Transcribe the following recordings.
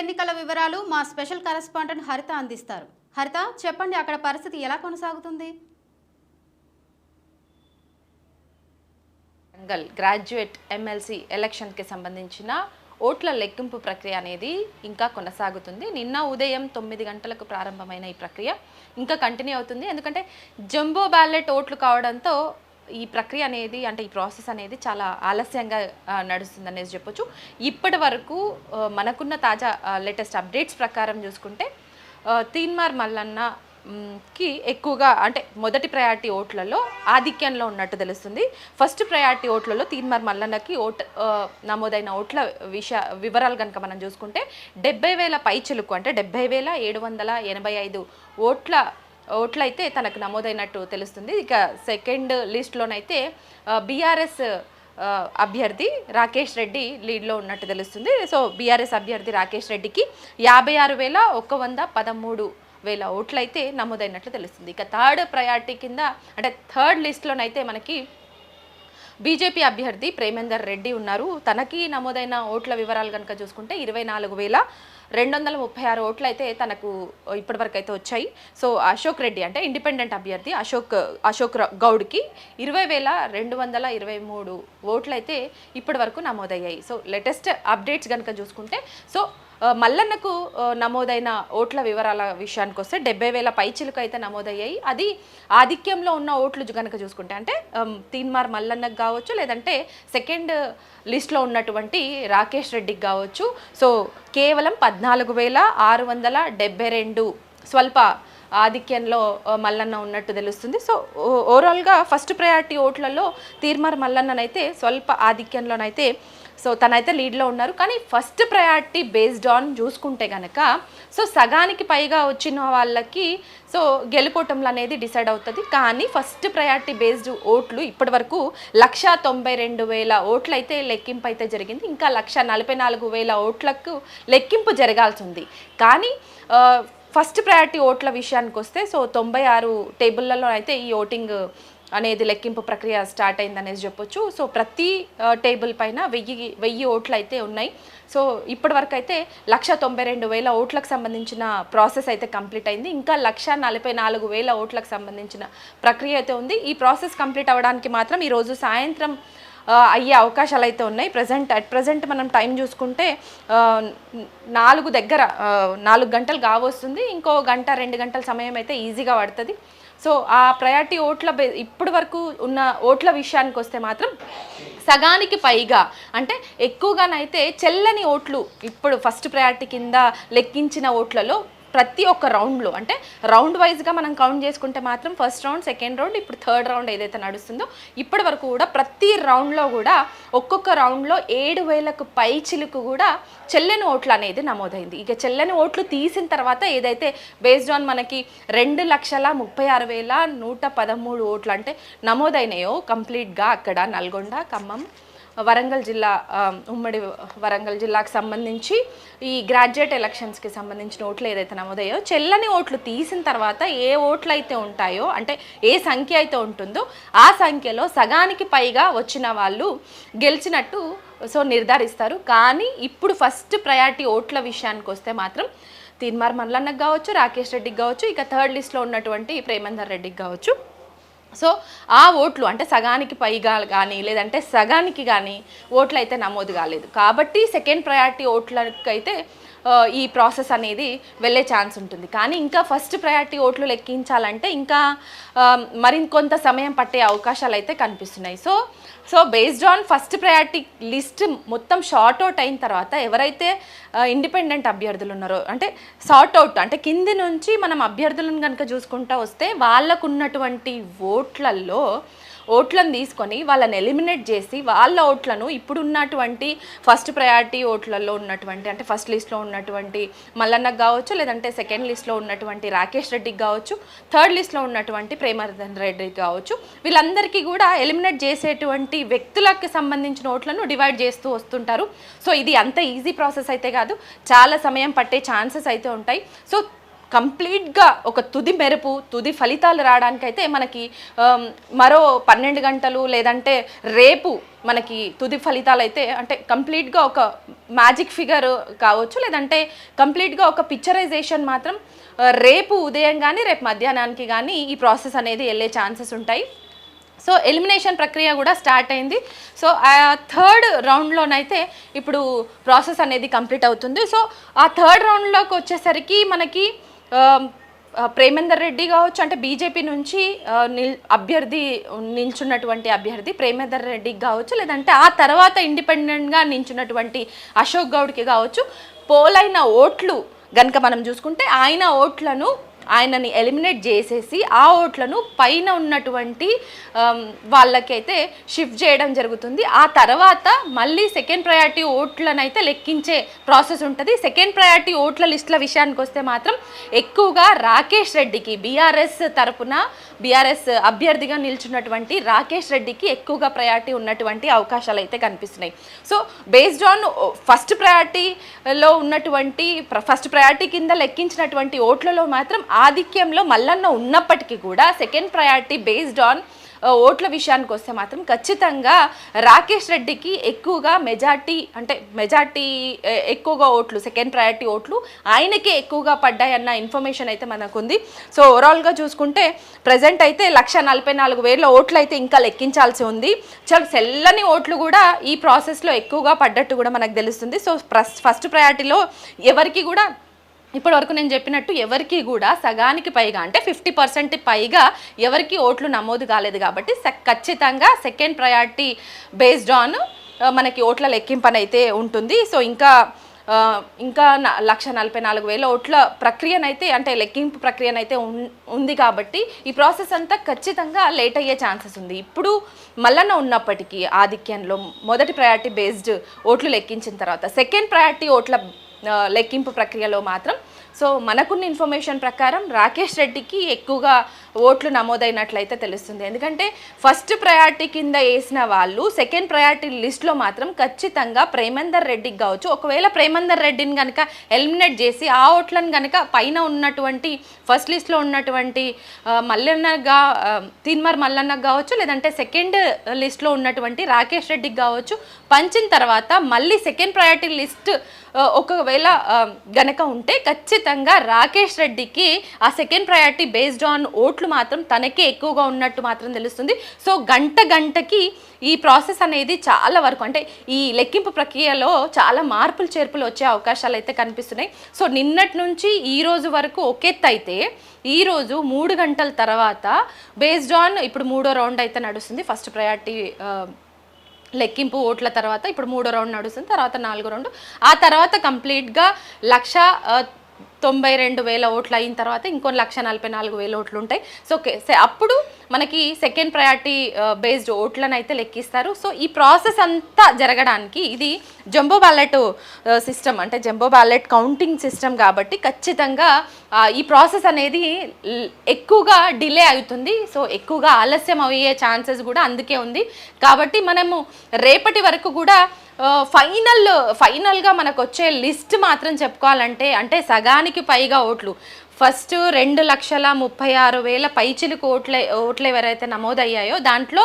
ఎన్నికల వివరాలు మా స్పెషల్ కరెస్పాండెంట్ హరిత అందిస్తారు. హరిత చెప్పండి అక్కడ పరిస్థితి ఎలా కొనసాగుతుంది? వరంగల్ గ్రాడ్యుయేట్ ఎమ్మెల్సీ ఎలక్షన్కి సంబంధించిన ఓట్ల లెక్కింపు ప్రక్రియ అనేది ఇంకా కొనసాగుతుంది. నిన్న ఉదయం తొమ్మిది గంటలకు ప్రారంభమైన ఈ ప్రక్రియ ఇంకా కంటిన్యూ అవుతుంది. ఎందుకంటే జంబో బ్యాలెట్ ఓట్లు కావడంతో ఈ ప్రక్రియ అనేది అంటే ఈ ప్రాసెస్ అనేది చాలా ఆలస్యంగా నడుస్తుంది అనేసి చెప్పొచ్చు. ఇప్పటి వరకు మనకున్న తాజా లేటెస్ట్ అప్డేట్స్ ప్రకారం చూసుకుంటే తీన్మార్ మల్లన్న కి ఎక్కువగా అంటే మొదటి ప్రయారిటీ ఓట్లలో ఆధిక్యంలో ఉన్నట్టు తెలుస్తుంది. ఫస్ట్ ప్రయారిటీ ఓట్లలో తీన్మార్ మల్లన్నకి ఓట్ నమోదైన ఓట్ల విష వివరాలు కనుక మనం చూసుకుంటే డెబ్బై వేల పైచులకు అంటే డెబ్బై వేల ఏడు వందల ఎనభై ఐదు ఓట్ల ఓట్లయితే తనకు నమోదైనట్టు తెలుస్తుంది. ఇక సెకండ్ లిస్ట్లోనైతే బీఆర్ఎస్ అభ్యర్థి రాకేష్ రెడ్డి లీడ్లో ఉన్నట్టు తెలుస్తుంది. సో బీఆర్ఎస్ అభ్యర్థి రాకేష్ రెడ్డికి యాభై ఆరు వేల ఒక వంద పదమూడు వేల ఓట్లయితే నమోదైనట్లు తెలుస్తుంది. ఇక థర్డ్ ప్రయారిటీ కింద అంటే థర్డ్ లిస్ట్లోనైతే మనకి బీజేపీ అభ్యర్థి ప్రేమేందర్ రెడ్డి ఉన్నారు. తనకి నమోదైన ఓట్ల వివరాలు కనుక చూసుకుంటే ఇరవై నాలుగు వేల రెండు వందల ముప్పై ఆరు ఓట్లు అయితే తనకు ఇప్పటివరకు అయితే వచ్చాయి. సో అశోక్ రెడ్డి అంటే ఇండిపెండెంట్ అభ్యర్థి అశోక్ అశోక్ గౌడ్కి ఇరవై వేల రెండు వందల ఇరవై మూడు ఓట్లు అయితే ఇప్పటివరకు నమోదయ్యాయి. సో లేటెస్ట్ అప్డేట్స్ కనుక చూసుకుంటే సో మల్లన్నకు నమోదైన ఓట్ల వివరాల విషయానికి వస్తే డెబ్బై వేల పైచిలకు అయితే నమోదయ్యాయి. అది ఆధిక్యంలో ఉన్న ఓట్లు కనుక చూసుకుంటే అంటే తీన్మార్ మల్లన్నకు కావచ్చు లేదంటే సెకండ్ లిస్ట్లో ఉన్నటువంటి రాకేష్ రెడ్డికి కావచ్చు. సో కేవలం పద్నాలుగు వేల ఆరు వందల డెబ్బై రెండు స్వల్ప ఆధిక్యంలో మల్లన్న ఉన్నట్టు తెలుస్తుంది. సో ఓవరాల్గా ఫస్ట్ ప్రయారిటీ ఓట్లలో తీర్మార్ మల్లన్ననైతే స్వల్ప ఆధిక్యంలోనైతే సో తనైతే లీడ్లో ఉన్నారు. కానీ ఫస్ట్ ప్రయారిటీ బేస్డ్ ఆన్ చూసుకుంటే కనుక సో సగానికి పైగా వచ్చిన వాళ్ళకి సో గెలుపోటంలు అనేది డిసైడ్ అవుతుంది. కానీ ఫస్ట్ ప్రయారిటీ బేస్డ్ ఓట్లు ఇప్పటి వరకు లక్ష తొంభై రెండు వేల ఓట్లు అయితే లెక్కింపు అయితే జరిగింది. ఇంకా లక్ష నలభై నాలుగు వేల ఓట్లకు లెక్కింపు జరగాల్సి ఉంది. కానీ ఫస్ట్ ప్రయారిటీ ఓట్ల విషయానికి వస్తే సో తొంభై ఆరు టేబుల్లలో అయితే ఈ ఓటింగ్ అనేది లెక్కింపు ప్రక్రియ స్టార్ట్ అయిందనేసి చెప్పొచ్చు. సో ప్రతి టేబుల్ పైన వెయ్యి వెయ్యి ఓట్లు అయితే ఉన్నాయి. సో ఇప్పటి వరకు అయితే లక్ష తొంభై రెండు వేల ఓట్లకు సంబంధించిన ప్రాసెస్ అయితే కంప్లీట్ అయింది. ఇంకా లక్ష నలభై నాలుగు వేల ఓట్లకు సంబంధించిన ప్రక్రియ అయితే ఉంది. ఈ ప్రాసెస్ కంప్లీట్ అవ్వడానికి మాత్రం ఈరోజు సాయంత్రం అయ్యే అవకాశాలు అయితే ఉన్నాయి. ప్రజెంట్ అట్ ప్రజెంట్ మనం టైం చూసుకుంటే నాలుగు దగ్గర నాలుగు గంటలు కావస్తుంది. ఇంకో గంట రెండు గంటల సమయం అయితే ఈజీగా పడుతుంది. సో ఆ ప్రయారిటీ ఓట్ల బే ఇప్పటి వరకు ఉన్న ఓట్ల విషయానికి వస్తే మాత్రం సగానికి పైగా అంటే ఎక్కువగానైతే చెల్లని ఓట్లు ఇప్పుడు ఫస్ట్ ప్రయారిటీ కింద లెక్కించిన ఓట్లలో ప్రతి ఒక్క రౌండ్లో అంటే రౌండ్ వైజ్గా మనం కౌంట్ చేసుకుంటే మాత్రం ఫస్ట్ రౌండ్ సెకండ్ రౌండ్ ఇప్పుడు థర్డ్ రౌండ్ ఏదైతే నడుస్తుందో ఇప్పటి వరకు కూడా ప్రతి రౌండ్లో కూడా ఒక్కొక్క రౌండ్లో ఏడు వేలకు పై చిలుకు కూడా చెల్లని ఓట్లు అనేది నమోదైంది. ఇక చెల్లని ఓట్లు తీసిన తర్వాత ఏదైతే బేస్డ్ ఆన్ మనకి రెండు లక్షల ముప్పై ఆరు వేల నూట పదమూడు ఓట్లు అంటే నమోదైనాయో కంప్లీట్గా అక్కడ నల్గొండ ఖమ్మం వరంగల్ జిల్లా ఉమ్మడి వరంగల్ జిల్లాకు సంబంధించి ఈ గ్రాడ్యుయేట్ ఎలక్షన్స్కి సంబంధించిన ఓట్లు ఏదైతే నమోదయ్యో చెల్లని ఓట్లు తీసిన తర్వాత ఏ ఓట్లు అయితే ఉంటాయో అంటే ఏ సంఖ్య అయితే ఉంటుందో ఆ సంఖ్యలో సగానికి పైగా వచ్చిన వాళ్ళు గెలిచినట్టు సో నిర్ధారిస్తారు. కానీ ఇప్పుడు ఫస్ట్ ప్రయారిటీ ఓట్ల విషయానికి వస్తే మాత్రం తీన్మార్ మల్లన్నకు కావచ్చు రాకేష్ రెడ్డికి కావచ్చు ఇక థర్డ్ లిస్ట్లో ఉన్నటువంటి ప్రేమందర్ రెడ్డికి కావచ్చు. సో ఆ ఓట్లు అంటే సగానికి పైగా కానీ లేదంటే సగానికి కానీ ఓట్లు అయితే నమోదు కాలేదు. కాబట్టి సెకండ్ ప్రయారిటీ ఓట్లకైతే ఈ ప్రాసెస్ అనేది వెళ్ళే ఛాన్స్ ఉంటుంది. కానీ ఇంకా ఫస్ట్ ప్రయారిటీ ఓట్లు లెక్కించాలంటే ఇంకా మరికొంత సమయం పట్టే అవకాశాలు అయితే కనిపిస్తున్నాయి. So so based on first priority list మొత్తం షార్ట్ అవుట్ అయిన తర్వాత ఎవరైతే ఇండిపెండెంట్ అభ్యర్థులు ఉన్నారో అంటే షార్ట్ అవుట్ అంటే కింది నుంచి మనం అభ్యర్థులను కనుక చూసుకుంటా వస్తే వాళ్ళకున్నటువంటి ఓట్లల్లో ఓట్లను తీసుకొని వాళ్ళని ఎలిమినేట్ చేసి వాళ్ళ ఓట్లను ఇప్పుడు ఉన్నటువంటి ఫస్ట్ ప్రయారిటీ ఓట్లలో ఉన్నటువంటి అంటే ఫస్ట్ లిస్ట్లో ఉన్నటువంటి మల్లన్నకు కావచ్చు లేదంటే సెకండ్ లిస్ట్లో ఉన్నటువంటి రాకేష్ రెడ్డికి కావచ్చు థర్డ్ లిస్ట్లో ఉన్నటువంటి ప్రేమరతన్ రెడ్డికి కావచ్చు వీళ్ళందరికీ కూడా ఎలిమినేట్ చేసేటువంటి వ్యక్తులకు సంబంధించిన ఓట్లను డివైడ్ చేస్తూ వస్తుంటారు. సో ఇది అంత ఈజీ ప్రాసెస్ అయితే కాదు. చాలా సమయం పట్టే ఛాన్సెస్ అయితే ఉంటాయి. సో కంప్లీట్గా ఒక తుది మెరుపు తుది ఫలితాలు రావడానికైతే మనకి మరో పన్నెండు గంటలు లేదంటే రేపు మనకి తుది ఫలితాలు అయితే అంటే కంప్లీట్గా ఒక మ్యాజిక్ ఫిగర్ కావచ్చు లేదంటే కంప్లీట్గా ఒక పిక్చరైజేషన్ మాత్రం రేపు ఉదయం కానీ రేపు మధ్యాహ్నానికి కానీ ఈ ప్రాసెస్ అనేది వెళ్ళే ఛాన్సెస్ ఉంటాయి. సో ఎలిమినేషన్ ప్రక్రియ కూడా స్టార్ట్ అయింది. సో ఆ థర్డ్ రౌండ్లోనైతే ఇప్పుడు ప్రాసెస్ అనేది కంప్లీట్ అవుతుంది. సో ఆ థర్డ్ రౌండ్లోకి వచ్చేసరికి మనకి Um, uh, ప్రేమేందర్ రెడ్డి కావచ్చు అంటే బీజేపీ నుంచి uh, నిల్ అభ్యర్థి నిల్చున్నటువంటి అభ్యర్థి ప్రేమేందర్ రెడ్డికి కావచ్చు లేదంటే ఆ తర్వాత ఇండిపెండెంట్గా నిల్చున్నటువంటి అశోక్ గౌడ్కి కావచ్చు. పోలైన ఓట్లు గనుక మనం చూసుకుంటే ఆయన ఓట్లను ఆయనని ఎలిమినేట్ చేసేసి ఆ ఓట్లను పైన ఉన్నటువంటి వాళ్ళకైతే షిఫ్ట్ చేయడం జరుగుతుంది. ఆ తర్వాత మళ్ళీ సెకండ్ ప్రయారిటీ ఓట్లను అయితే లెక్కించే ప్రాసెస్ ఉంటుంది. సెకండ్ ప్రయారిటీ ఓట్ల లిస్టుల విషయానికి వస్తే మాత్రం ఎక్కువగా రాకేష్ రెడ్డికి బీఆర్ఎస్ తరపున బీఆర్ఎస్ అభ్యర్థిగా నిల్చున్నటువంటి రాకేష్ రెడ్డికి ఎక్కువగా ప్రయారిటీ ఉన్నటువంటి అవకాశాలు అయితే కనిపిస్తున్నాయి. సో బేస్డ్ ఆన్ ఫస్ట్ ప్రయారిటీలో ఉన్నటువంటి ఫస్ట్ ప్రయారిటీ కింద లెక్కించినటువంటి ఓట్లలో మాత్రం ఆధిక్యంలో మల్లన్న ఉన్నప్పటికీ కూడా సెకండ్ ప్రయారిటీ బేస్డ్ ఆన్ ఓట్ల విషయానికి వస్తే మాత్రం ఖచ్చితంగా రాకేష్ రెడ్డికి ఎక్కువగా మెజార్టీ అంటే మెజార్టీ uh, ఎక్కువగా ఓట్లు సెకండ్ ప్రయారిటీ ఓట్లు ఆయనకే ఎక్కువగా పడ్డాయన్న ఇన్ఫర్మేషన్ అయితే మనకు ఉంది సో ఓవరాల్గా చూసుకుంటే ప్రజెంట్ అయితే లక్ష నలభై నాలుగు వేల ఓట్లు అయితే ఇంకా లెక్కించాల్సి ఉంది. చాలా సెల్లని ఓట్లు కూడా ఈ ప్రాసెస్లో ఎక్కువగా పడ్డట్టు కూడా మనకు తెలుస్తుంది. సో ఫస్ట్ ప్రయారిటీలో ఎవరికి కూడా ఇప్పటి వరకు నేను చెప్పినట్టు ఎవరికి కూడా సగానికి పైగా అంటే ఫిఫ్టీ పర్సెంట్ పైగా ఎవరికి ఓట్లు నమోదు కాలేదు కాబట్టి ఖచ్చితంగా సెకండ్ ప్రయారిటీ బేస్డ్ ఆన్ మనకి ఓట్ల లెక్కింపనైతే ఉంటుంది. సో ఇంకా uh, ఇంకా లక్ష నలభై నాలుగు వేల ఓట్ల ప్రక్రియనైతే అంటే లెక్కింపు ప్రక్రియనైతే ఉంది కాబట్టి ఈ ప్రాసెస్ అంతా ఖచ్చితంగా లేట్ అయ్యే ఛాన్సెస్ ఉంది. ఇప్పుడు మల్లన్న ఉన్నప్పటికీ ఆధిక్యంలో మొదటి ప్రయారిటీ బేస్డ్ ఓట్లు లెక్కించిన తర్వాత సెకండ్ ప్రయారిటీ ఓట్ల లెక్కింపు ప్రక్రియలో మాత్రం. సో మనకున్న ఇన్ఫర్మేషన్ ప్రకారం రాకేష్ రెడ్డికి ఎక్కువగా ఓట్లు నమోదైనట్లయితే తెలుస్తుంది. ఎందుకంటే ఫస్ట్ ప్రయారిటీ కింద వేసిన వాళ్ళు సెకండ్ ప్రయారిటీ లిస్ట్లో మాత్రం ఖచ్చితంగా ప్రేమందర్ రెడ్డికి కావచ్చు. ఒకవేళ ప్రేమందర్ రెడ్డిని కనుక ఎలిమినేట్ చేసి ఆ ఓట్లను కనుక పైన ఉన్నటువంటి ఫస్ట్ లిస్ట్లో ఉన్నటువంటి మల్లన్నగా ఆ, తీన్మార్ మల్లన్నకు కావచ్చు లేదంటే సెకండ్ లిస్ట్లో ఉన్నటువంటి రాకేష్ రెడ్డికి కావచ్చు పంచిన తర్వాత మళ్ళీ సెకండ్ ప్రయారిటీ లిస్ట్ ఒకవేళ గనక ఉంటే ఖచ్చితంగా రాకేష్ రెడ్డికి ఆ సెకండ్ ప్రయారిటీ బేస్డ్ ఆన్ ఓట్లు మాత్రం తనకే ఎక్కువగా ఉన్నట్టు మాత్రం తెలుస్తుంది. సో గంట గంటకి ఈ ప్రాసెస్ అనేది చాలా వరకు అంటే ఈ లెక్కింపు ప్రక్రియలో చాలా మార్పులు చేర్పులు వచ్చే అవకాశాలు అయితే కనిపిస్తున్నాయి. సో నిన్నటి నుంచి ఈ రోజు వరకు ఒకెత్తు అయితే ఈ రోజు మూడు గంటల తర్వాత బేస్డ్ ఆన్ ఇప్పుడు మూడో రౌండ్ అయితే నడుస్తుంది. ఫస్ట్ ప్రయారిటీ లెక్కింపు ఓట్ల తర్వాత ఇప్పుడు మూడో రౌండ్ నడుస్తుంది. తర్వాత నాలుగో రౌండ్ ఆ తర్వాత కంప్లీట్గా లక్ష తొంభై రెండు వేల ఓట్లు అయిన తర్వాత ఇంకో లక్ష నలభై నాలుగు వేల ఓట్లు ఉంటాయి. సో అప్పుడు మనకి సెకండ్ ప్రయారిటీ బేస్డ్ ఓట్లను అయితే లెక్కిస్తారు. సో ఈ ప్రాసెస్ అంతా జరగడానికి ఇది జంబో బ్యాలెట్ సిస్టమ్ అంటే జంబో బ్యాలెట్ కౌంటింగ్ సిస్టమ్ కాబట్టి ఖచ్చితంగా uh, ఈ ప్రాసెస్ అనేది ఎక్కువగా డిలే అవుతుంది. సో ఎక్కువగా ఆలస్యం అయ్యే ఛాన్సెస్ కూడా అందుకే ఉంది. కాబట్టి మనము రేపటి వరకు కూడా ఫైనల్ ఫైనల్గా మనకు వచ్చే లిస్ట్ మాత్రం చెప్పుకోవాలంటే అంటే సగానికి పైగా ఓట్లు. ఫస్ట్ రెండు లక్షల ముప్పై ఆరు వేల పైచిలకు ఓట్ల ఓట్లు ఎవరైతే నమోదయ్యాయో దాంట్లో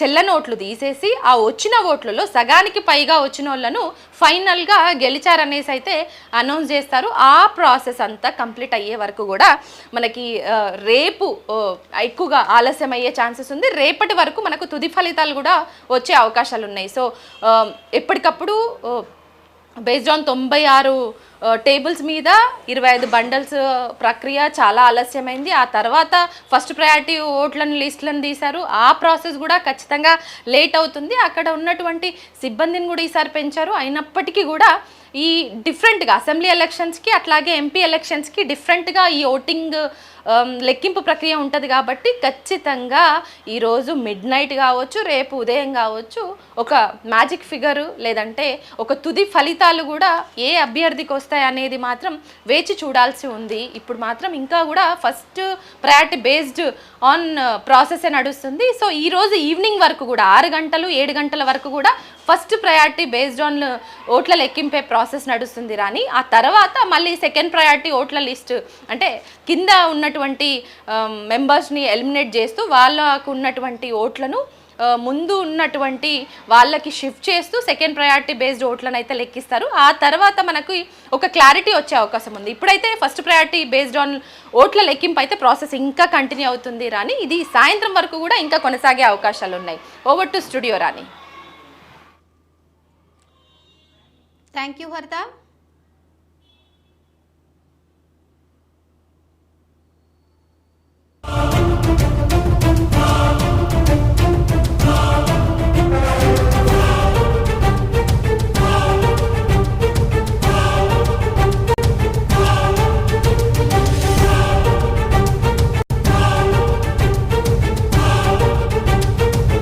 చెల్ల నోట్లు తీసేసి ఆ వచ్చిన ఓట్లలో సగానికి పైగా వచ్చిన వాళ్ళను ఫైనల్గా గెలిచారనేసి అయితే అనౌన్స్ చేస్తారు. ఆ ప్రాసెస్ అంతా కంప్లీట్ అయ్యే వరకు కూడా మనకి రేపు ఎక్కువగా ఆలస్యం అయ్యే ఛాన్సెస్ ఉంది. రేపటి వరకు మనకు తుది ఫలితాలు కూడా వచ్చే అవకాశాలు ఉన్నాయి. సో ఎప్పటికప్పుడు బేస్డ్ ఆన్ తొంభై ఆరు టేబుల్స్ మీద ఇరవై ఐదు బండల్స్ ప్రక్రియ చాలా ఆలస్యమైంది. ఆ తర్వాత ఫస్ట్ ప్రయారిటీ ఓట్లను లిస్టులను తీశారు. ఆ ప్రాసెస్ కూడా ఖచ్చితంగా లేట్ అవుతుంది. అక్కడ ఉన్నటువంటి సిబ్బందిని కూడా ఈసారి పెంచారు. అయినప్పటికీ కూడా ఈ డిఫరెంట్గా అసెంబ్లీ ఎలక్షన్స్కి అట్లాగే ఎంపీ ఎలక్షన్స్కి డిఫరెంట్గా ఈ ఓటింగ్ లెక్కింపు ప్రక్రియ ఉంటుంది కాబట్టి ఖచ్చితంగా ఈరోజు మిడ్ నైట్ కావచ్చు రేపు ఉదయం కావచ్చు ఒక మ్యాజిక్ ఫిగరు లేదంటే ఒక తుది ఫలితాలు కూడా ఏ అభ్యర్థికి వస్తాయి అనేది మాత్రం వేచి చూడాల్సి ఉంది. ఇప్పుడు మాత్రం ఇంకా కూడా first priority based on process నడుస్తుంది. సో ఈరోజు ఈవినింగ్ వరకు కూడా ఆరు గంటలు ఏడు గంటల వరకు కూడా ఫస్ట్ ప్రయారిటీ బేస్డ్ ఆన్ ఓట్ల లెక్కింపే ప్రాసెస్ నడుస్తుంది రాని ఆ తర్వాత మళ్ళీ సెకండ్ ప్రయారిటీ ఓట్ల లిస్ట్ అంటే కింద ఉన్నటువంటి మెంబర్స్ని ఎలిమినేట్ చేస్తూ వాళ్ళకు ఉన్నటువంటి ఓట్లను ముందు ఉన్నటువంటి వాళ్ళకి షిఫ్ట్ చేస్తూ సెకండ్ ప్రయారిటీ బేస్డ్ ఓట్లను అయితే లెక్కిస్తారు. ఆ తర్వాత మనకు ఒక క్లారిటీ వచ్చే అవకాశం ఉంది. ఇప్పుడైతే ఫస్ట్ ప్రయారిటీ బేస్డ్ ఆన్ ఓట్ల లెక్కింపు అయితే ప్రాసెస్ ఇంకా కంటిన్యూ అవుతుంది రాని ఇది సాయంత్రం వరకు కూడా ఇంకా కొనసాగే అవకాశాలు ఉన్నాయి. Over to studio Rani thank you Haritha